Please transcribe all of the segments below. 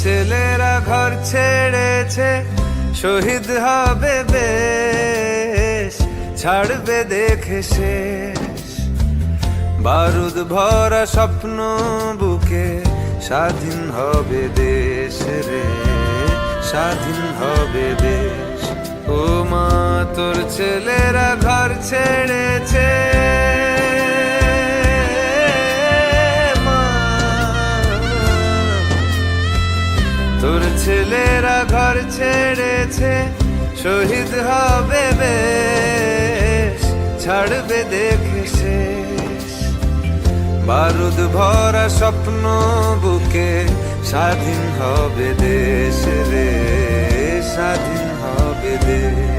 ছেলেরা ঘর ছেড়েছে, শহীদ হবে বেশ, ছাড়বে দেখে শেষ। বারুদ ভরা স্বপ্ন বুকে, স্বাধীন হবে দেশ রে, স্বাধীন হবে দেশ। ও মা, তোর ছেলেরা ঘর ছেড়েছে তোর ছেলেরা ঘর ছেড়েছে, শহীদ হবে বেশ, ছাড়বে দেখে বারুদ ভরা স্বপ্ন বুকে স্বাধীন হবে দেশ রে, স্বাধীন হবে দেশ।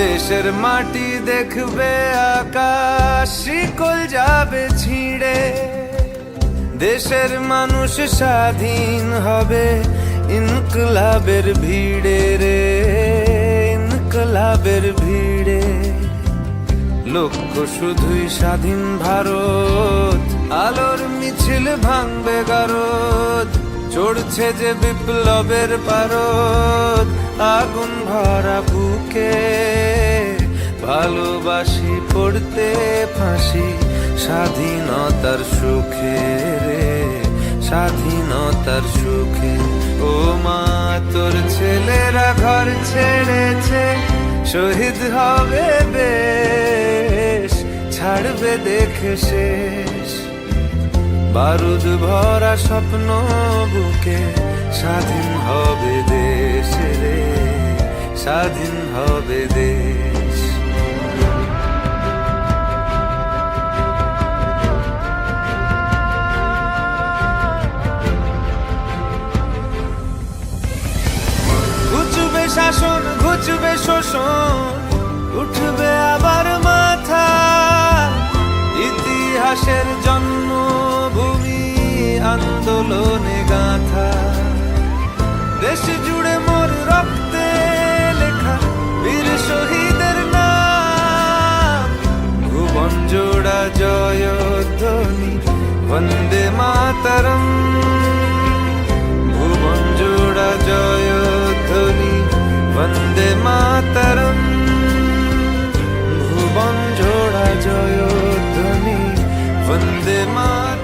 দেশের মাটি দেখবে আকাশ, শিকল যাবে ছিঁড়ে। দেশের মানুষ স্বাধীন হবে ইনকলাবের ভিড়ে রে, ইনকলাবের ভিড়ে। লক্ষ্য শুধুই স্বাধীন ভারত, আলোর মিছিল ভাঙবে গারদ, চড়ছে যে বিপ্লবের পারদ। আগুন ভরা বুকে ভালোবাসি পড়তে ফাঁসি, স্বাধীনতার সুখে রে, স্বাধীনতার সুখে। ও মা, তোর ছেলেরা ঘর ছেড়েছে, শহীদ হবে বেশ, ছাড়বে দেখে শেষ। বারুদ ভরা স্বপ্ন বুকে, স্বাধীন হবে দেশ রে, স্বাধীন হবে দেশ। ঘুচবে শাসন, ঘুচবে শোষণ, উঠবে আবার মাথা, ইতিহাসের জন্মভূমি আন্দোলনে গাথা। দেশ জুড়ে মোর রক্তে লেখা বীর শহীদের নাম। ভুবন জোড়া জয়ধ্বনি, বন্দে মাতরম। ভুবন জোড়া জয়ধ্বনি, বন্দে মাতরম। ভুবন জোড়া জয়ধ্বনি, বন্দে মাতরম